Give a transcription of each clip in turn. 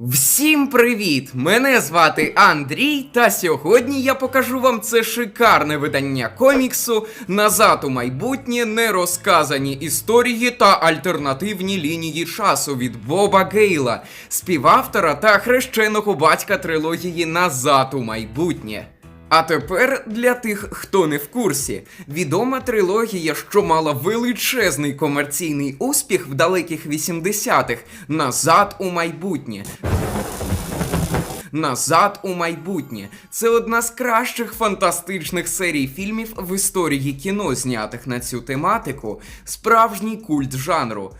Всім привіт! Мене звати Андрій, та сьогодні я покажу вам це шикарне видання коміксу Назад у майбутнє нерозказані історії та альтернативні лінії часу від Боба Гейла, співавтора та хрещеного батька трилогії Назад у майбутнє. А тепер для тих, хто не в курсі, відома трилогія, що мала величезний комерційний успіх в далеких 80-х назад у майбутнє. Назад у майбутнє. Це одна з кращих фантастичних серій фільмів в історії кіно, знятих на цю тематику. Справжній культ жанру.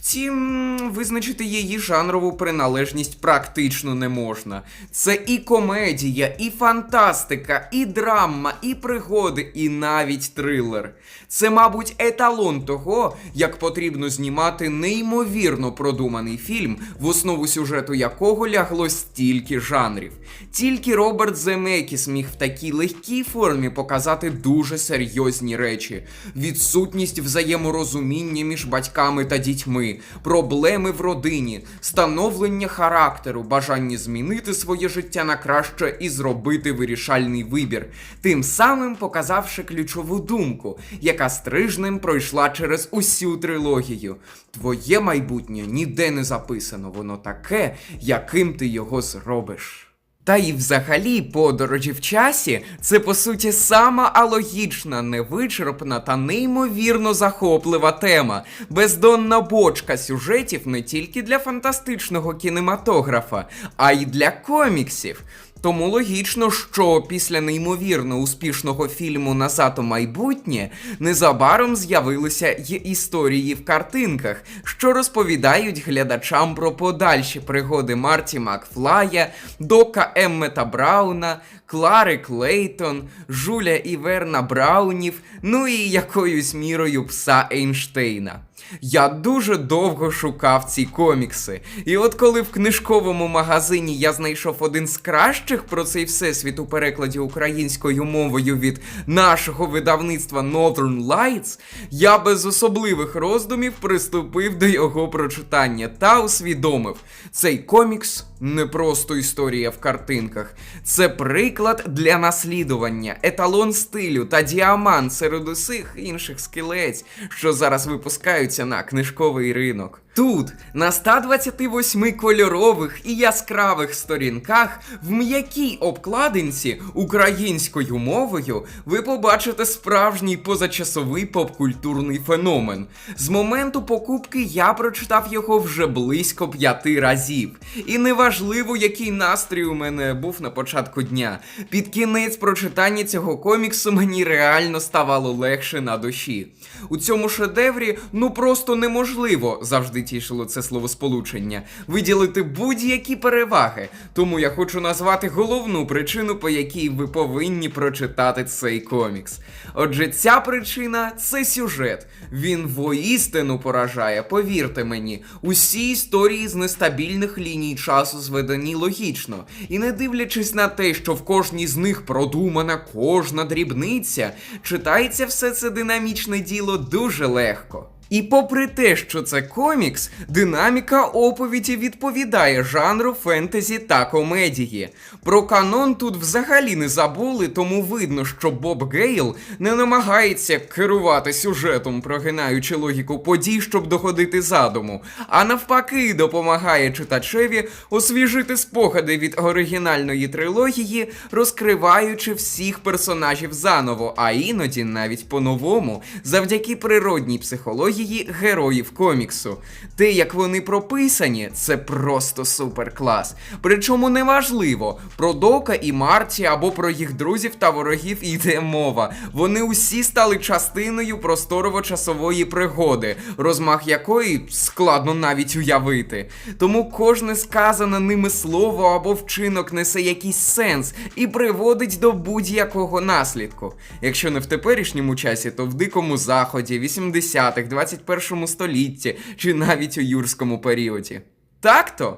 Втім, визначити її жанрову приналежність практично не можна. Це і комедія, і фантастика, і драма, і пригоди, і навіть трилер. Це, мабуть, еталон того, як потрібно знімати неймовірно продуманий фільм, в основу сюжету якого лягло стільки жанрів. Тільки Роберт Земекіс міг в такій легкій формі показати дуже серйозні речі: відсутність взаєморозуміння між батьками та дітьми, проблеми в родині, становлення характеру, бажання змінити своє життя на краще і зробити вирішальний вибір, тим самим показавши ключову думку, яка стрижнем пройшла через усю трилогію. Твоє майбутнє ніде не записано, воно таке, яким ти його зробиш. Та і взагалі подорожі в часі це по суті сама алогічна, невичерпна та неймовірно захоплива тема, бездонна бочка сюжетів не тільки для фантастичного кінематографа, а й для коміксів. Тому логічно, що після неймовірно успішного фільму Назад у майбутнє незабаром з'явилися й історії в картинках, що розповідають глядачам про подальші пригоди Марті Макфлая, Дока Еммета Брауна, Клари Клейтон, Жуля і Верна Браунів, ну і якоюсь мірою пса Ейнштейна. Я дуже довго шукав ці комікси. І от коли в книжковому магазині я знайшов один з кращих про цей всесвіт у перекладі українською мовою від нашого видавництва Northern Lights, я без особливих роздумів приступив до його прочитання та усвідомив, цей комікс не просто історія в картинках, це приклад для наслідування, еталон стилю та діамант серед усіх інших скелець, що зараз випускаються на книжковий ринок. Тут, на 128 кольорових і яскравих сторінках, в м'якій обкладинці українською мовою, ви побачите справжній позачасовий попкультурний феномен. З моменту покупки я прочитав його вже близько п'яти разів. І неважливо, який настрій у мене був на початку дня. Під кінець прочитання цього коміксу мені реально ставало легше на душі. У цьому шедеврі ну просто неможливо завжди тішило це словосполучення виділити будь-які переваги. Тому я хочу назвати головну причину, по якій ви повинні прочитати цей комікс. Отже, ця причина це сюжет. Він воістину поражає, повірте мені, усі історії з нестабільних ліній часу зведені логічно. І не дивлячись на те, що в кожній з них продумана кожна дрібниця, читається все це динамічне діло дуже легко. І попри те, що це комікс, динаміка оповіді відповідає жанру фентезі та комедії. Про канон тут взагалі не забули, тому видно, що Боб Гейл не намагається керувати сюжетом, прогинаючи логіку подій, щоб доходити задуму, а навпаки, допомагає читачеві освіжити спогади від оригінальної трилогії, розкриваючи всіх персонажів заново, а іноді навіть по-новому, завдяки природній психології героїв коміксу. Те, як вони прописані, це просто супер клас. Причому неважливо, про Дока і Марті або про їх друзів та ворогів йде мова. Вони усі стали частиною просторово-часової пригоди, розмах якої складно навіть уявити. Тому кожне сказане ними слово або вчинок несе якийсь сенс і приводить до будь-якого наслідку. Якщо не в теперішньому часі, то в дикому заході, 80-х, 21 столітті чи навіть у юрському періоді. Так-то?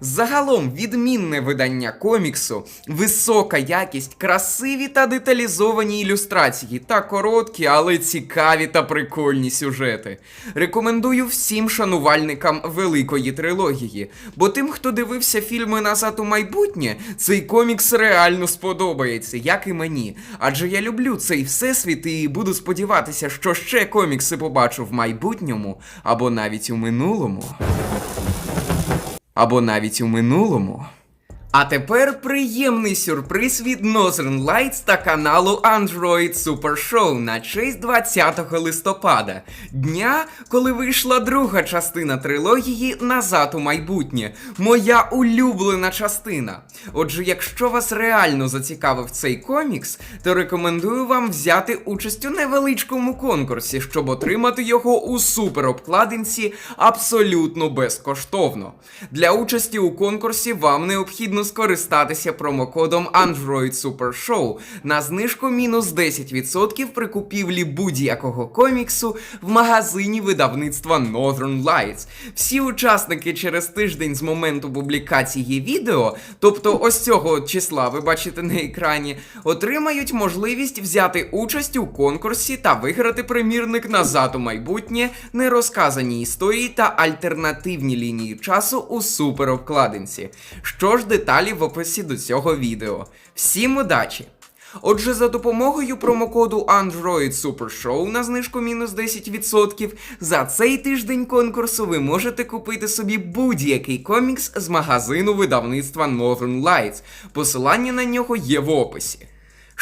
Загалом відмінне видання коміксу, висока якість, красиві та деталізовані ілюстрації та короткі, але цікаві та прикольні сюжети. Рекомендую всім шанувальникам великої трилогії, бо тим, хто дивився фільми назад у майбутнє, цей комікс реально сподобається, як і мені. Адже я люблю цей всесвіт і буду сподіватися, що ще комікси побачу в майбутньому або навіть у минулому або навіть у минулому. А тепер приємний сюрприз від Northern Lights та каналу Android Super Show на честь 20 листопада, дня, коли вийшла друга частина трилогії Назад у майбутнє, моя улюблена частина. Отже, якщо вас реально зацікавив цей комікс, то рекомендую вам взяти участь у невеличкому конкурсі, щоб отримати його у суперобкладинці абсолютно безкоштовно. Для участі у конкурсі вам необхідно скористатися промокодом Android Super Show на знижку мінус 10% при купівлі будь-якого коміксу в магазині видавництва Northern Lights. Всі учасники через тиждень з моменту публікації відео, тобто ось цього числа ви бачите на екрані, отримають можливість взяти участь у конкурсі та виграти примірник назад у майбутнє, нерозказані історії та альтернативні лінії часу у суперобкладинці. Що ж деталі в описі до цього відео. Всім удачі! Отже, за допомогою промокоду Android Super Show на знижку мінус 10%, за цей тиждень конкурсу ви можете купити собі будь-який комікс з магазину видавництва Northern Lights. Посилання на нього є в описі.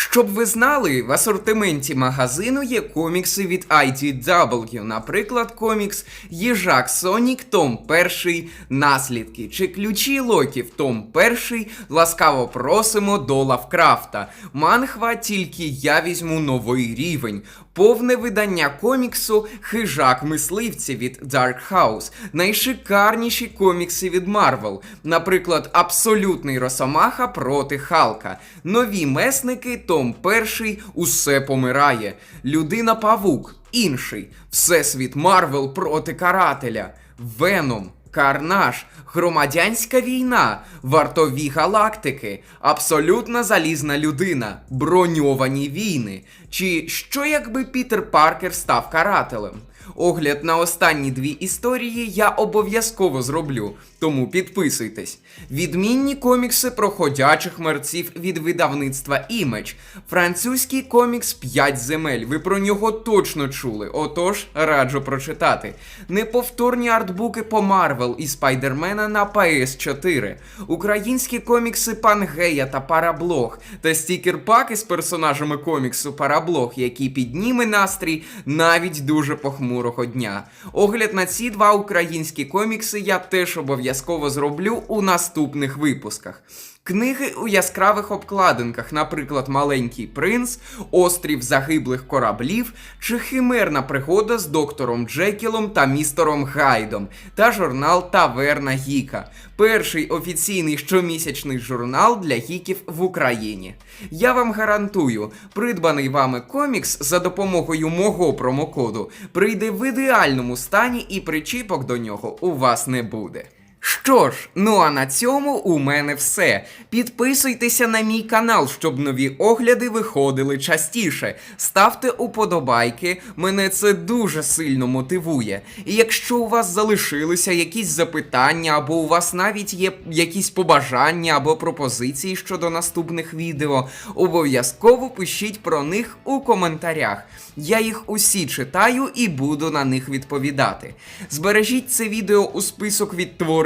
Щоб ви знали, в асортименті магазину є комікси від IDW, наприклад, комікс Їжак Сонік, Том 1, Наслідки. Чи Ключі Локів, Том 1, Ласкаво просимо до Лавкрафта. Манхва тільки я візьму новий рівень. Повне видання коміксу Хижак мисливці від Dark House, найшикарніші комікси від Marvel, наприклад, Абсолютний Росомаха проти Халка, Нові месники, Том Перший, Усе помирає, Людина Павук, інший, Всесвіт Марвел проти карателя, Веном. Карнаж, громадянська війна, вартові галактики, абсолютна залізна людина, броньовані війни. Чи що якби Пітер Паркер став карателем? Огляд на останні дві історії я обов'язково зроблю, тому підписуйтесь. Відмінні комікси про ходячих мерців від видавництва Image. Французький комікс «П'ять земель. Ви про нього точно чули, отож раджу прочитати. Неповторні артбуки по Марвел і Спайдермена на PS4. Українські комікси Пангея та Параблог та стікер-паки з персонажами коміксу Параблог, який підніме настрій навіть дуже похмурого дня. Огляд на ці два українські комікси я теж обов'язково зроблю у наступних випусках. Книги у яскравих обкладинках, наприклад, Маленький принц, Острів загиблих кораблів чи Химерна пригода з доктором Джекілом та містером Гайдом та журнал Таверна Гіка. Перший офіційний щомісячний журнал для гіків в Україні. Я вам гарантую, придбаний вами комікс за допомогою мого промокоду прийде в ідеальному стані і причіпок до нього у вас не буде. Що ж, ну а на цьому у мене все. Підписуйтеся на мій канал, щоб нові огляди виходили частіше. Ставте уподобайки, мене це дуже сильно мотивує. І якщо у вас залишилися якісь запитання, або у вас навіть є якісь побажання або пропозиції щодо наступних відео, обов'язково пишіть про них у коментарях. Я їх усі читаю і буду на них відповідати. Збережіть це відео у список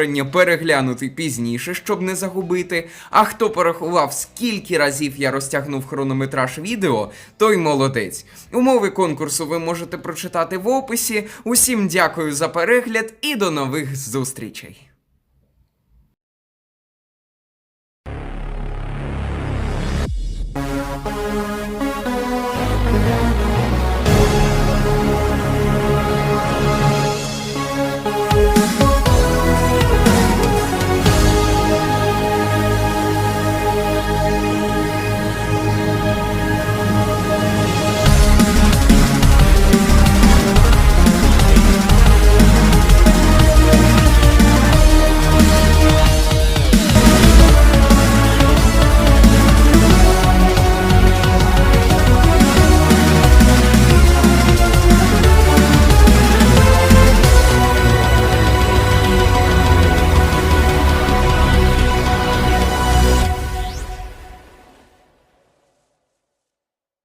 відтворення переглянути пізніше, щоб не загубити. А хто порахував, скільки разів я розтягнув хронометраж відео, той молодець. Умови конкурсу ви можете прочитати в описі. Усім дякую за перегляд і до нових зустрічей.